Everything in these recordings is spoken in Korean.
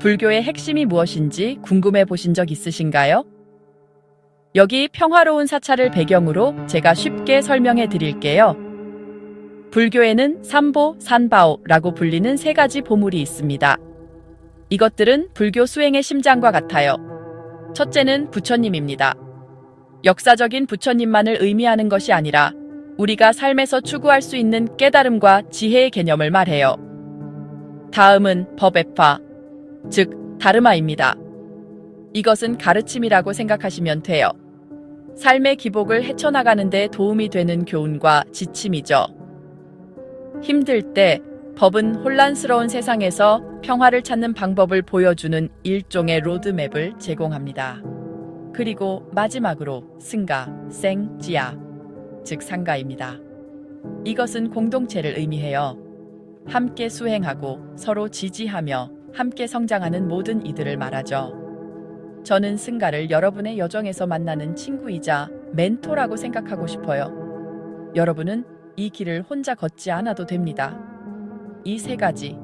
불교의 핵심이 무엇인지 궁금해 보신 적 있으신가요? 여기 평화로운 사찰을 배경으로 제가 쉽게 설명해 드릴게요. 불교에는 삼보, 산바오라고 불리는 세 가지 보물이 있습니다. 이것들은 불교 수행의 심장과 같아요. 첫째는 부처님입니다. 역사적인 부처님만을 의미하는 것이 아니라 우리가 삶에서 추구할 수 있는 깨달음과 지혜의 개념을 말해요. 다음은 법에파, 즉 다르마입니다. 이것은 가르침이라고 생각하시면 돼요. 삶의 기복을 헤쳐나가는 데 도움이 되는 교훈과 지침이죠. 힘들 때 법은 혼란스러운 세상에서 평화를 찾는 방법을 보여주는 일종의 로드맵을 제공합니다. 그리고 마지막으로 승가, 생, 지야, 즉 상가입니다. 이것은 공동체를 의미해요. 함께 수행하고 서로 지지하며 함께 성장하는 모든 이들을 말하죠. 저는 승가를 여러분의 여정에서 만나는 친구이자 멘토라고 생각하고 싶어요. 여러분은 이 길을 혼자 걷지 않아도 됩니다. 이 세 가지,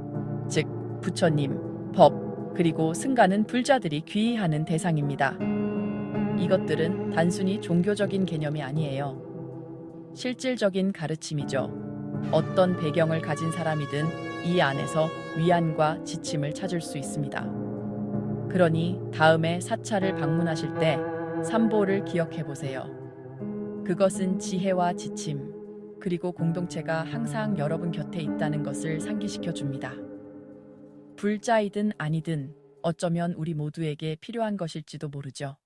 즉 부처님, 법, 그리고 승가는 불자들이 귀의하는 대상입니다. 이것들은 단순히 종교적인 개념이 아니에요. 실질적인 가르침이죠. 어떤 배경을 가진 사람이든 이 안에서 위안과 지침을 찾을 수 있습니다. 그러니 다음에 사찰을 방문하실 때 삼보를 기억해 보세요. 그것은 지혜와 지침, 그리고 공동체가 항상 여러분 곁에 있다는 것을 상기시켜 줍니다. 불자이든 아니든 어쩌면 우리 모두에게 필요한 것일지도 모르죠.